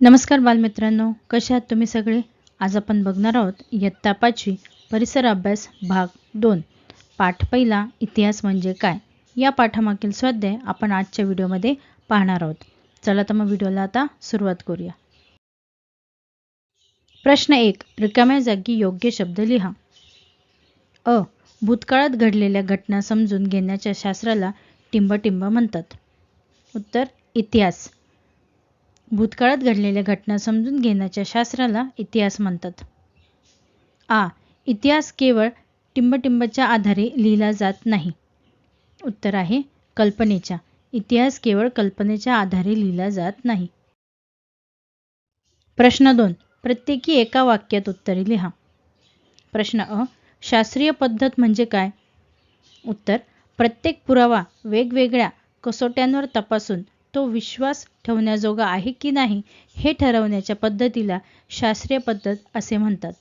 नमस्कार बालमित्रांनो कसे आहात तुम्ही सगळे? आज आपण बघणार आहोत इयत्ता पाचवी परिसर अभ्यास भाग दोन. पाठ पहिला इतिहास म्हणजे काय? या पाठामागील स्वाध्याय आपण आजच्या व्हिडिओमध्ये पाहणार आहोत. चला तर मग व्हिडिओला आता सुरुवात करूया. प्रश्न एक रिकाम्या जागी योग्य शब्द लिहा. अ भूतकाळात घडलेल्या घटना समजून घेण्याच्या शास्त्राला टिंबटिंब म्हणतात. उत्तर इतिहास. भूतकाळात घडलेल्या घटना समजून घेण्याच्या शास्त्राला इतिहास म्हणतात. आ. इतिहास केवळ टिंबटिंबच्या आधारे लिहिला जात नाही. उत्तर आहे कल्पनेच्या. इतिहास केवळ कल्पनेच्या आधारे लिहिला जात नाही. प्रश्न दोन. प्रत्येकी एका वाक्यात उत्तरे लिहा. प्रश्न अ. शास्त्रीय पद्धत म्हणजे काय? उत्तर. प्रत्येक पुरावा वेगवेगळ्या कसोट्यांवर तपासून तो विश्वास ठेवण्याजोगा आहे की नाही हे ठरवण्याच्या पद्धतीला शास्त्रीय पद्धत असे म्हणतात.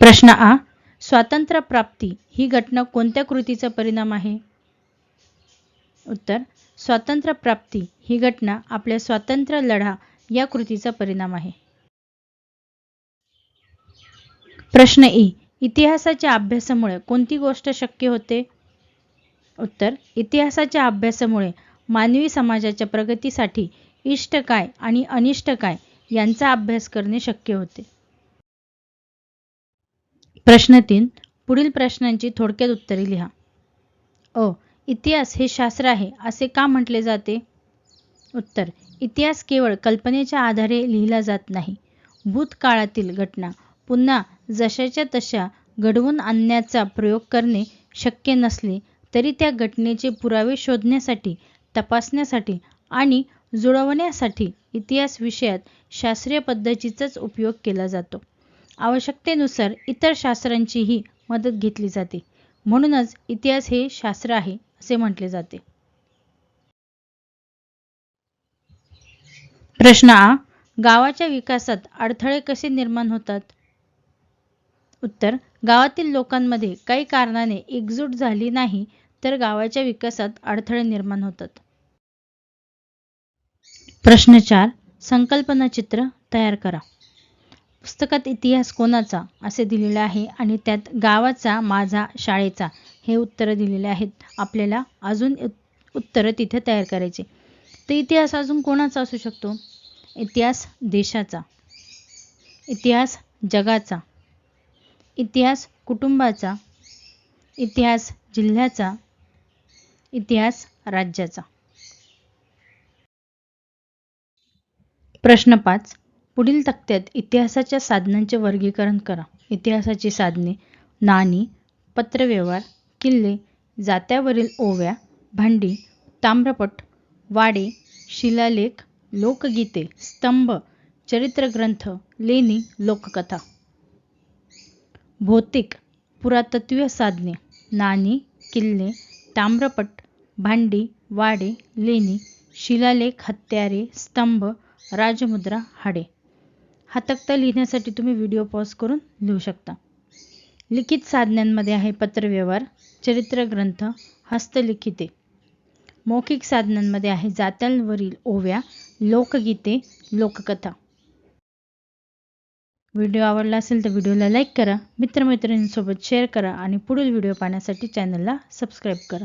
प्रश्न आ. स्वातंत्र्य प्राप्ती ही घटना कोणत्या कृतीचा परिणाम आहे? उत्तर. स्वातंत्र्य प्राप्ती ही घटना आपल्या स्वातंत्र्य लढा या कृतीचा परिणाम आहे. प्रश्न ई. इतिहासाच्या अभ्यासामुळे कोणती गोष्ट शक्य होते? उत्तर इतिहासाच्या अभ्यासामुळे मानवी समाजाच्या प्रगतीसाठी इष्ट काय आणि अनिष्ट काय यांचा अभ्यास करणे शक्य होते. प्रश्न तीन पुढील प्रश्नांची थोडक्यात उत्तरे लिहा. अ इतिहास हे शास्त्र आहे असे का म्हटले जाते? उत्तर इतिहास केवळ कल्पनेच्या आधारे लिहिला जात नाही. भूतकाळातील घटना पुन्हा जशाच्या तशा घडवून आणण्याचा प्रयोग करणे शक्य नसले तरी त्या घटनेचे पुरावे शोधण्यासाठी तपासण्यासाठी आणि जुळवण्यासाठी इतिहास विषयात शास्त्रीय पद्धतीचाच उपयोग केला जातो. आवश्यकतेनुसार इतर शास्त्रांचीही मदत घेतली जाते. म्हणूनच इतिहास हे शास्त्र आहे असे म्हटले जाते. प्रश्न आ. गावाच्या विकासात अडथळे कसे निर्माण होतात? उत्तर. गावातील लोकांमध्ये काही कारणाने एकजूट झाली नाही तर गावाच्या विकासात अडथळे निर्माण होतात. प्रश्न चार संकल्पना चित्र तयार करा. पुस्तकात इतिहास कोणाचा असे दिलेले आहे आणि त्यात गावाचा माझा शाळेचा हे उत्तरं दिलेले आहेत. आपल्याला अजून उत्तरं तिथे तयार करायचे. तर इतिहास अजून कोणाचा असू शकतो? इतिहास देशाचा. इतिहास जगाचा. इतिहास कुटुंबाचा. इतिहास जिल्ह्याचा. इतिहास राज्याचा. प्रश्न पाच. पुढील तक्त्यात इतिहासाच्या साधनांचे वर्गीकरण करा. इतिहासाची साधने नाणी पत्रव्यवहार किल्ले जात्यावरील ओव्या भांडी ताम्रपट वाडे शिलालेख लोकगीते स्तंभ चरित्रग्रंथ लेणी लोककथा. भौतिक पुरातत्वीय साधने नाणी किल्ले ताम्रपट भांडी वाडे लेणी शिलालेख हत्यारे स्तंभ राजमुद्रा हाडे. हा तक्ता लिहिण्यासाठी तुम्ही व्हिडिओ पॉज करून लिहू शकता. लिखित साधनांमध्ये आहे पत्रव्यवहार चरित्रग्रंथ हस्तलिखिते. मौखिक साधनांमध्ये आहे जात्यांवरील ओव्या लोकगीते लोककथा. व्हिडिओ आवडला असेल तर व्हिडिओला लाईक करा मित्रमैत्रिणींसोबत शेअर करा आणि पुढील व्हिडिओ पाहण्यासाठी चॅनलला सबस्क्राईब करा.